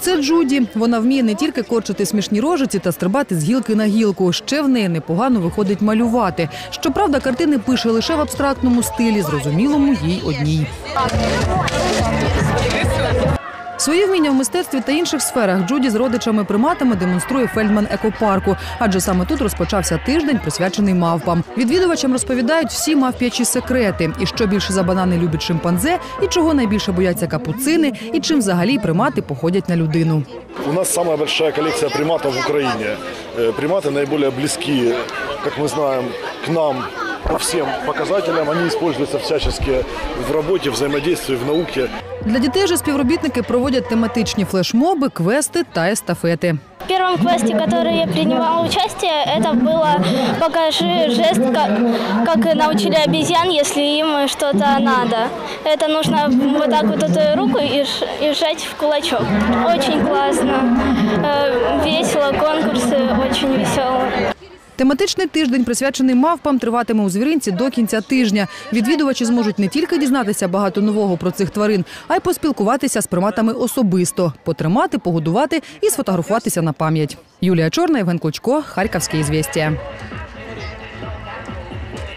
Це Джуді. Вона вміє не тільки корчити смішні рожиці та стрибати з гілки на гілку. Ще в неї непогано виходить малювати. Щоправда, картини пише лише в абстрактному стилі, зрозумілому їй одній. Свої вміння в мистецтві та інших сферах Джуді з родичами приматами демонструє Фельдман екопарку, адже саме тут розпочався тиждень, присвячений мавпам. Відвідувачам розповідають всі мавп'ячі секрети, і що більше за банани любить шимпанзе, і чого найбільше бояться капуцини, і чим взагалі примати походять на людину. У нас самая большая коллекция приматов в Украине. Э, Приматы наиболее близки, как мы знаем, к нам по всем показателям. Они используются всячески в работе, взаимодействии, в науке. Для дітей же співробітники проводять тематичні флешмоби, квести та естафети. В первом квесте, в который я принимала участие, это было «Покажи жест, как, как научили обезьян, если им что-то надо». Это нужно вот так вот эту руку и, ж- и сжать в кулачок. Очень классно, Тематичний тиждень, присвячений мавпам, триватиме у звіринці до кінця тижня. Відвідувачі зможуть не тільки дізнатися багато нового про цих тварин, а й поспілкуватися з приматами особисто, потримати, погодувати і сфотографуватися на пам'ять. Юлія Чорна, Євген Клочко, Харківське ізвєстія.